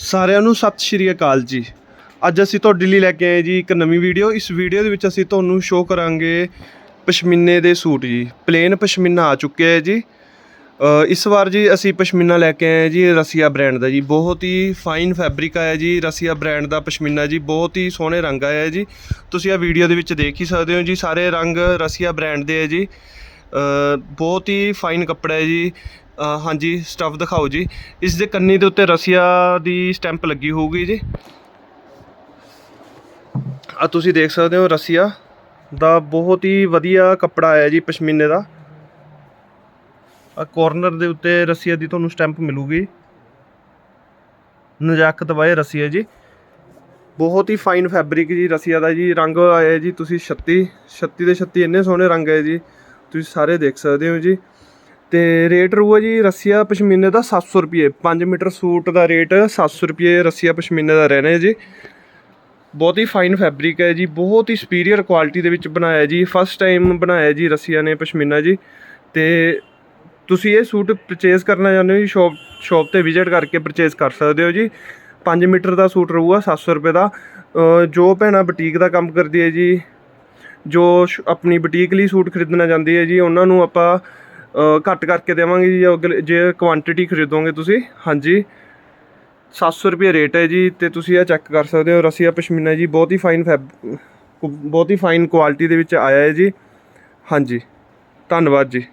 ਸਾਰਿਆਂ ਨੂੰ ਸਤਿ ਸ਼੍ਰੀ ਅਕਾਲ ਜੀ। ਅੱਜ ਅਸੀਂ ਤੁਹਾਡੇ ਲਈ ਲੈ ਕੇ ਆਏ ਜੀ ਇੱਕ ਨਵੀਂ ਵੀਡੀਓ। ਇਸ ਵੀਡੀਓ ਦੇ ਵਿੱਚ ਅਸੀਂ ਤੁਹਾਨੂੰ ਸ਼ੋਅ ਕਰਾਂਗੇ ਪਸ਼ਮੀਨੇ ਦੇ ਸੂਟ ਜੀ। ਪਲੇਨ ਪਸ਼ਮੀਨਾ ਆ ਚੁੱਕਿਆ ਹੈ ਜੀ। ਇਸ ਵਾਰ ਜੀ ਅਸੀਂ ਪਸ਼ਮੀਨਾ ਲੈ ਕੇ ਆਏ ਜੀ ਰਸੀਆ ਬ੍ਰਾਂਡ ਦਾ ਜੀ। ਬਹੁਤ ਹੀ ਫਾਈਨ ਫੈਬਰਿਕ ਆਇਆ ਜੀ। ਰਸੀਆ ਬ੍ਰਾਂਡ ਦਾ ਪਸ਼ਮੀਨਾ ਜੀ। ਬਹੁਤ ਹੀ ਸੋਹਣੇ ਰੰਗ ਆਇਆ ਹੈ ਜੀ। ਤੁਸੀਂ ਆ ਵੀਡੀਓ ਦੇ ਵਿੱਚ ਦੇਖ ਹੀ ਸਕਦੇ ਹੋ ਜੀ। ਸਾਰੇ ਰੰਗ ਰਸੀਆ ਬ੍ਰਾਂਡ ਦੇ ਹੈ ਜੀ। ਬਹੁਤ ਹੀ ਫਾਈਨ ਕੱਪੜਾ ਹੈ ਜੀ। ਹਾਂਜੀ ਸਟੱਫ ਦਿਖਾਓ ਜੀ। ਇਸ ਦੇ ਕੰਨੀ ਦੇ ਉੱਤੇ ਰਸੀਆ ਦੀ ਸਟੈਂਪ ਲੱਗੀ ਹੋਊਗੀ ਜੀ। ਆ ਤੁਸੀਂ ਦੇਖ ਸਕਦੇ ਹੋ ਰਸੀਆ ਦਾ ਬਹੁਤ ਹੀ ਵਧੀਆ ਕੱਪੜਾ ਆਇਆ ਜੀ ਪਸ਼ਮੀਨੇ ਦਾ। ਆ ਕਾਰਨਰ ਦੇ ਉੱਤੇ ਰਸੀਆ ਦੀ ਤੁਹਾਨੂੰ ਸਟੈਂਪ ਮਿਲੂਗੀ। ਨਜਾਕਤ ਵਾਏ ਰਸੀਆ ਜੀ। ਬਹੁਤ ਹੀ ਫਾਈਨ ਫੈਬਰਿਕ ਜੀ ਰਸੀਆ ਦਾ ਜੀ। ਰੰਗ ਆਇਆ ਜੀ, ਤੁਸੀਂ 36 36 ਦੇ 36 ਇੰਨੇ ਸੋਹਣੇ ਰੰਗ ਆਏ ਜੀ। ਤੁਸੀਂ ਸਾਰੇ ਦੇਖ ਸਕਦੇ ਹੋ ਜੀ। ਤੇ ਰੇਟ ਰਹੂਗਾ ਜੀ ਰਸੀਆ ਪਸ਼ਮੀਨੇ ਦਾ 700 ਰੁਪਏ। 5 ਮੀਟਰ ਸੂਟ ਦਾ ਰੇਟ 700 ਰੁਪਏ ਰਸੀਆ ਪਸ਼ਮੀਨੇ ਦਾ ਰਹਿਣਾ ਹੈ ਜੀ। ਬਹੁਤ ਹੀ ਫਾਈਨ ਫੈਬਰਿਕ ਹੈ ਜੀ। ਬਹੁਤ ਹੀ ਸੁਪੀਰੀਅਰ ਕੁਆਲਿਟੀ ਦੇ ਵਿੱਚ ਬਣਾਇਆ ਜੀ। ਫਸਟ ਟਾਈਮ ਬਣਾਇਆ ਜੀ ਰਸੀਆ ਨੇ ਪਸ਼ਮੀਨਾ ਜੀ। ਤੇ ਤੁਸੀਂ ਇਹ ਸੂਟ ਪਰਚੇਸ ਕਰਨਾ ਚਾਹੁੰਦੇ ਹੋ ਜੀ ਸ਼ਾਪ ਸ਼ਾਪ ਤੇ ਵਿਜ਼ਿਟ ਕਰਕੇ ਪਰਚੇਸ ਕਰ ਸਕਦੇ ਹੋ ਜੀ। 5 ਮੀਟਰ ਦਾ ਸੂਟ ਰਹੂਗਾ 700 ਰੁਪਏ ਦਾ। ਜੋ ਭੈਣਾਂ ਬੁਟੀਕ ਦਾ ਕੰਮ ਕਰਦੀ ਹੈ ਜੀ ਜੋ ਸ਼- ਆਪਣੀ ਬੁਟੀਕ ਲਈ ਸੂਟ ਖਰੀਦਣਾ ਚਾਹੁੰਦੀ ਹੈ ਜੀ, ਉਹਨਾਂ ਨੂੰ ਆਪਾਂ ਘੱਟ ਕਰਕੇ ਦੇਵਾਂਗੇ ਜੀ ਅਗਲੇ- ਜੇ ਕੁਆਂਟੀਟੀ ਖਰੀਦੋਗੇ ਤੁਸੀਂ, ਹਾਂਜੀ। 700 ਰੁਪਏ ਰੇਟ ਹੈ ਜੀ, ਤੇ ਤੁਸੀਂ ਇਹ ਚੈੱਕ ਕਰ ਸਕਦੇ ਹੋ, ਰਸੀਆ ਪਸ਼ਮੀਨਾ ਜੀ, ਬਹੁਤ ਹੀ ਫਾਈਨ ਫੈਬ ਬਹੁਤ ਹੀ ਫਾਈਨ ਕੁਆਲਿਟੀ ਦੇ ਵਿੱਚ ਆਇਆ ਹੈ ਜੀ। ਹਾਂਜੀ। ਧੰਨਵਾਦ ਜੀ।